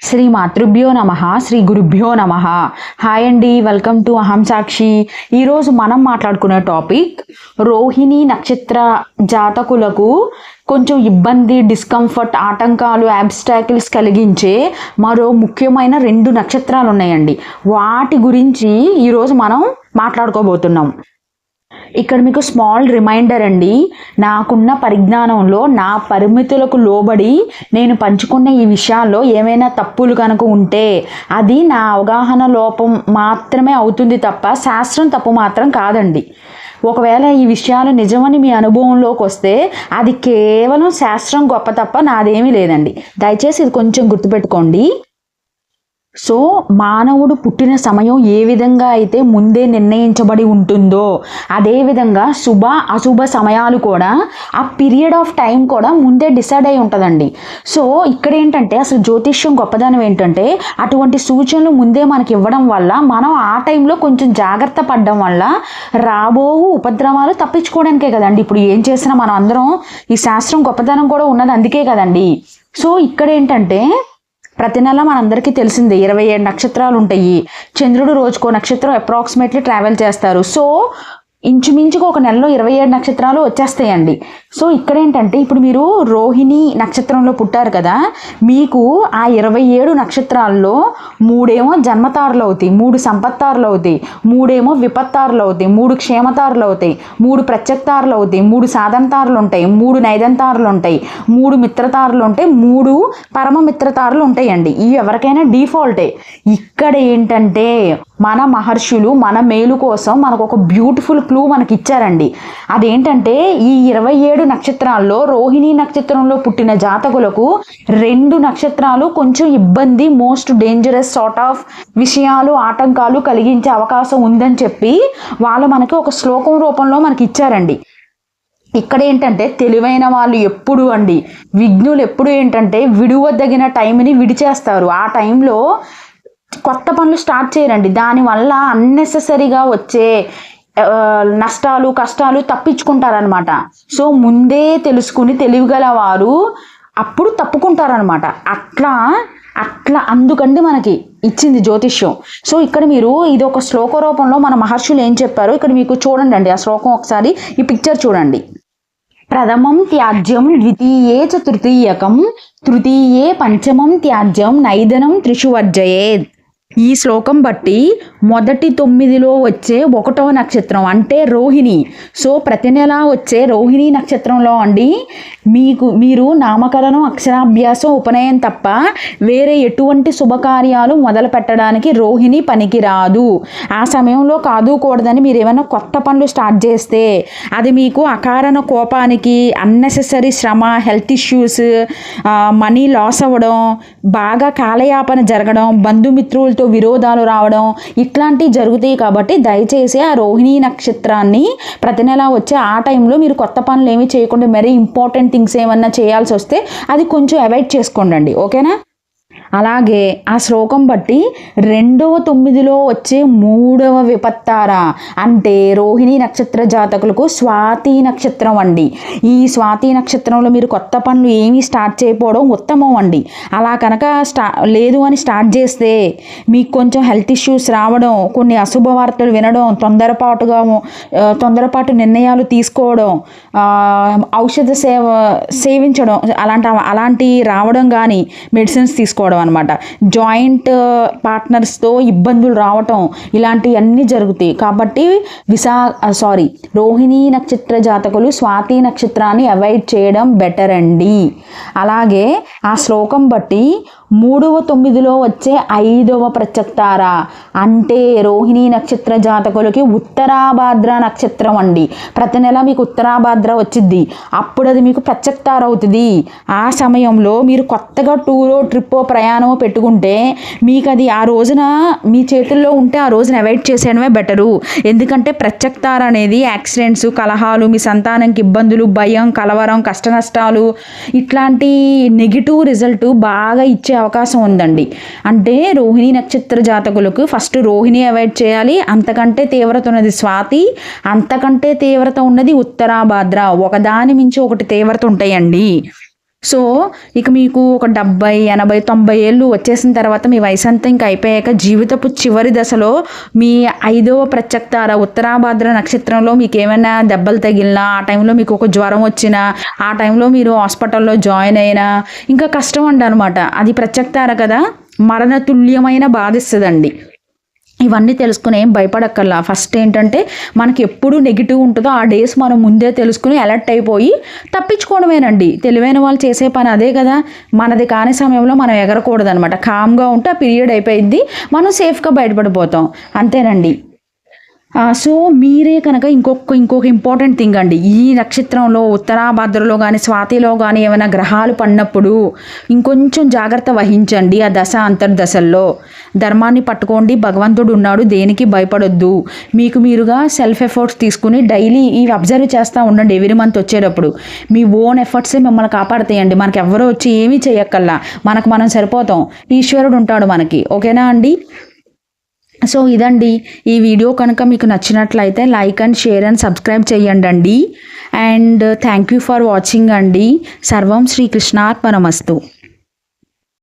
శ్రీ మాతృభ్యో నమ శ్రీ గురుభ్యో నమ. హాయ్ అండి వెల్కమ్ టు అహం సాక్షి ఈరోజు మనం మాట్లాడుకునే టాపిక్ రోహిణి నక్షత్ర జాతకులకు కొంచెం ఇబ్బంది డిస్కంఫర్ట్ ఆటంకాలు అబ్స్టాకిల్స్ కలిగించే మరో ముఖ్యమైన రెండు నక్షత్రాలు ఉన్నాయండి వాటి గురించి ఈరోజు మనం మాట్లాడుకోబోతున్నాం. ఇక్కడ మీకు స్మాల్ రిమైండర్ అండి. నాకున్న పరిజ్ఞానంలో నా పరిమితులకు లోబడి నేను పంచుకున్న ఈ విషయాల్లో ఏమైనా తప్పులు కనుక ఉంటే అది నా అవగాహన లోపం మాత్రమే అవుతుంది తప్ప శాస్త్రం తప్పు మాత్రం కాదండి. ఒకవేళ ఈ విషయాలు నిజమని మీ అనుభవంలోకి వస్తే అది కేవలం శాస్త్రం గొప్ప తప్ప నాదేమీ లేదండి. దయచేసి ఇది కొంచెం గుర్తుపెట్టుకోండి. సో మానవుడు పుట్టిన సమయం ఏ విధంగా అయితే ముందే నిర్ణయించబడి ఉంటుందో అదేవిధంగా శుభ అశుభ సమయాలు కూడా ఆ పీరియడ్ ఆఫ్ టైం కూడా ముందే డిసైడ్ అయి ఉంటుందండి. సో ఇక్కడ ఏంటంటే అసలు జ్యోతిష్యం గొప్పదనం ఏంటంటే అటువంటి సూచనలు ముందే మనకి ఇవ్వడం వల్ల మనం ఆ టైంలో కొంచెం జాగ్రత్త పడడం వల్ల రాబో ఉపద్రవాలు తప్పించుకోవడానికే కదండి. ఇప్పుడు ఏం చేసినా మనం అందరం ఈ శాస్త్రం గొప్పదనం కూడా ఉన్నది అందుకే కదండి. సో ఇక్కడ ఏంటంటే ప్రతి నెల మనందరికీ తెలిసిందే ఇరవై ఏడు నక్షత్రాలు ఉంటాయి చంద్రుడు రోజుకో నక్షత్రం అప్రాక్సిమేట్లీ ట్రావెల్ చేస్తారు. సో ఇంచుమించుగా ఒక నెలలో ఇరవై ఏడు నక్షత్రాలు వచ్చేస్తాయండి. సో ఇక్కడ ఏంటంటే ఇప్పుడు మీరు రోహిణి నక్షత్రంలో పుట్టారు కదా మీకు ఆ ఇరవై ఏడు నక్షత్రాల్లో మూడేమో జన్మతారులు అవుతాయి మూడు సంపత్తారులు అవుతాయి మూడేమో విపత్తారులు అవుతాయి మూడు క్షేమతారులు అవుతాయి మూడు ప్రత్యక్తారులు అవుతాయి మూడు సాధనతారులు ఉంటాయి మూడు నైదంతారులు ఉంటాయి మూడు మిత్రతారులు ఉంటాయి మూడు పరమ మిత్రతారులు ఉంటాయండి. ఇవి ఎవరికైనా డిఫాల్టే. ఇక్కడ ఏంటంటే మన మహర్షులు మన మేలు కోసం మనకు ఒక బ్యూటిఫుల్ క్లూ మనకి ఇచ్చారండి అదేంటంటే ఈ ఇరవై ఏడు నక్షత్రాల్లో రోహిణి నక్షత్రంలో పుట్టిన జాతకులకు రెండు నక్షత్రాలు కొంచెం ఇబ్బంది మోస్ట్ డేంజరస్ సార్ట్ ఆఫ్ విషయాలు ఆటంకాలు కలిగించే అవకాశం ఉందని చెప్పి వాళ్ళు మనకి ఒక శ్లోకం రూపంలో మనకి ఇచ్చారండి ఇక్కడ ఏంటంటే తెలివైన వాళ్ళు ఎప్పుడు అండి విఘ్నులు ఎప్పుడు ఏంటంటే విడువదగిన టైంని విడిచేస్తారు. ఆ టైంలో కొత్త పనులు స్టార్ట్ చేయరండి. దానివల్ల అన్నెసెసరీగా వచ్చే నష్టాలు కష్టాలు తప్పించుకుంటారనమాట సో ముందే తెలుసుకుని తెలివిగల వారు అప్పుడు తప్పుకుంటారనమాట అట్లా అట్లా అందుకండి మనకి ఇచ్చింది జ్యోతిష్యం. సో ఇక్కడ మీరు ఇది ఒక శ్లోక రూపంలో మన మహర్షులు ఏం చెప్పారో ఇక్కడ మీకు చూడండి అండి ఆ శ్లోకం ఒకసారి ఈ పిక్చర్ చూడండి. ప్రథమం త్యాజ్యం ద్వితీయే చ తృతీయకం తృతీయే పంచమం త్యాజ్యం నైదనం త్రిషువర్జయేత్ ఈ శ్లోకం బట్టి మొదటి తొమ్మిదిలో వచ్చే ఒకటవ నక్షత్రం అంటే రోహిణి. సో ప్రతి నెల వచ్చే రోహిణి నక్షత్రంలో అండి మీకు మీరు నామకరణం అక్షరాభ్యాసం ఉపనయం తప్ప వేరే ఎటువంటి శుభకార్యాలు మొదలు పెట్టడానికి రోహిణి పనికిరాదు. ఆ సమయంలో కాదు కూడదని మీరు ఏమైనా కొత్త పనులు స్టార్ట్ చేస్తే అది మీకు అకారణ కోపానికి అన్నెసెసరీ శ్రమ హెల్త్ ఇష్యూస్ మనీ లాస్ అవ్వడం బాగా కాలయాపన జరగడం బంధుమిత్రులతో విరోధాలు రావడం ఇట్లాంటివి జరుగుతాయి కాబట్టి దయచేసి ఆ రోహిణీ నక్షత్రాన్ని ప్రతి నెల వచ్చే ఆ టైంలో మీరు కొత్త పనులు ఏమీ చేయకుండా మరీ ఇంపార్టెంట్ థింగ్స్ ఏమన్నా చేయాల్సి వస్తే అది కొంచెం అవాయిడ్ చేసుకోండి ఓకేనా అలాగే ఆ శ్లోకం బట్టి రెండవ తొమ్మిదిలో వచ్చే మూడవ విపత్తార. అంటే రోహిణి నక్షత్ర జాతకులకు స్వాతి నక్షత్రం అండి. ఈ స్వాతి నక్షత్రంలో మీరు కొత్త పనులు ఏమీ స్టార్ట్ చేయకపోవడం ఉత్తమం అండి. అలా కనుక స్టా లేదు అని స్టార్ట్ చేస్తే మీకు కొంచెం హెల్త్ ఇష్యూస్ రావడం కొన్ని అశుభ వార్తలు వినడం తొందరపాటుగా తొందరపాటు నిర్ణయాలు తీసుకోవడం ఔషధ సేవ సేవించడం అలాంటి అలాంటి రావడం కానీ మెడిసిన్స్ తీసుకోవడం అనమాట జాయింట్ పార్ట్నర్స్తో ఇబ్బందులు రావటం ఇలాంటివన్నీ జరుగుతాయి. కాబట్టి విశా సారీ రోహిణి నక్షత్ర జాతకులు స్వాతి నక్షత్రాన్ని అవాయిడ్ చేయడం బెటర్ అండి. అలాగే ఆ శ్లోకం బట్టి మూడవ తొమ్మిదిలో వచ్చే ఐదవ ప్రత్యక్తార అంటే రోహిణి నక్షత్ర జాతకులకి ఉత్తరాభాద్ర నక్షత్రం అండి. ప్రతి నెల మీకు ఉత్తరాభాద్ర వచ్చింది అప్పుడు అది మీకు ప్రత్యక్తార అవుతుంది. ఆ సమయంలో మీరు కొత్తగా టూరో ట్రిప్పో ప్రయాణమో పెట్టుకుంటే మీకు అది ఆ రోజున మీ చేతుల్లో ఉంటే ఆ రోజున అవాయిడ్ చేసేయడమే బెటరు. ఎందుకంటే ప్రత్యక్తార అనేది యాక్సిడెంట్స్ కలహాలు మీ సంతానంకి ఇబ్బందులు భయం కలవరం కష్ట నష్టాలు ఇట్లాంటి నెగిటివ్ రిజల్ట్ బాగా ఇచ్చే అవకాశం ఉందండి. అంటే రోహిణి నక్షత్ర జాతకులకు ఫస్ట్ రోహిణి అవాయిడ్ చేయాలి. అంతకంటే తీవ్రత ఉన్నది స్వాతి అంతకంటే తీవ్రత ఉన్నది ఉత్తరాభాద్ర. ఒకదాని మించి ఒకటి తీవ్రత ఉంటాయండి. సో ఇక మీకు ఒక డెబ్బై ఎనభై తొంభై ఏళ్ళు వచ్చేసిన తర్వాత మీ వయసు అంతా ఇంకా అయిపోయాక జీవితపు చివరి దశలో మీ ఐదవ ప్రత్యక్తార ఉత్తరాభాద్ర నక్షత్రంలో మీకు ఏమైనా దెబ్బలు తగిలినా ఆ టైంలో మీకు ఒక జ్వరం వచ్చినా ఆ టైంలో మీరు హాస్పిటల్లో జాయిన్ అయినా ఇంకా కష్టం అండి అనమాట అది ప్రత్యక్తార కదా. మరణతుల్యమైన బాధిస్తుందండి. ఇవన్నీ తెలుసుకుని ఏం భయపడక్కర్లా. ఫస్ట్ ఏంటంటే మనకి ఎప్పుడు నెగిటివ్ ఉంటుందో ఆ డేస్ మనం ముందే తెలుసుకుని అలర్ట్ అయిపోయి తప్పించుకోవడమేనండి. తెలివైన వాళ్ళు చేసే పని అదే కదా. మనది కాని సమయంలో మనం ఎగరకూడదు అనమాట కామ్గా ఉంటే ఆ పీరియడ్ అయిపోయింది మనం సేఫ్గా బయటపడిపోతాం. అంతేనండి. సో మీరే కనుక ఇంకొక ఇంకొక ఇంపార్టెంట్ థింగ్ అండి. ఈ నక్షత్రంలో ఉత్తరాభద్రలో కానీ స్వాతిలో కానీ ఏమైనా గ్రహాలు పడినప్పుడు ఇంకొంచెం జాగ్రత్త వహించండి ఆ దశ అంతర్దశల్లో. ధర్మాన్ని పట్టుకోండి భగవంతుడు ఉన్నాడు దేనికి భయపడొద్దు. మీకు మీరుగా సెల్ఫ్ ఎఫర్ట్స్ తీసుకుని డైలీ ఇవి అబ్జర్వ్ చేస్తూ ఉండండి ఎవ్రీ మంత్ వచ్చేటప్పుడు. మీ ఓన్ ఎఫర్ట్సే మిమ్మల్ని కాపాడతాయండి. మనకి ఎవరో వచ్చి ఏమీ చేయక్కల్లా. మనకు మనం సరిపోతాం. ఈశ్వరుడు ఉంటాడు మనకి. ఓకేనా అండి? సో ఇదండి ఈ వీడియో కనుక మీకు నచ్చినట్లయితే like and share and subscribe చేయండి అండి and thank you for watching అండి. సర్వం శ్రీకృష్ణార్పణమస్తు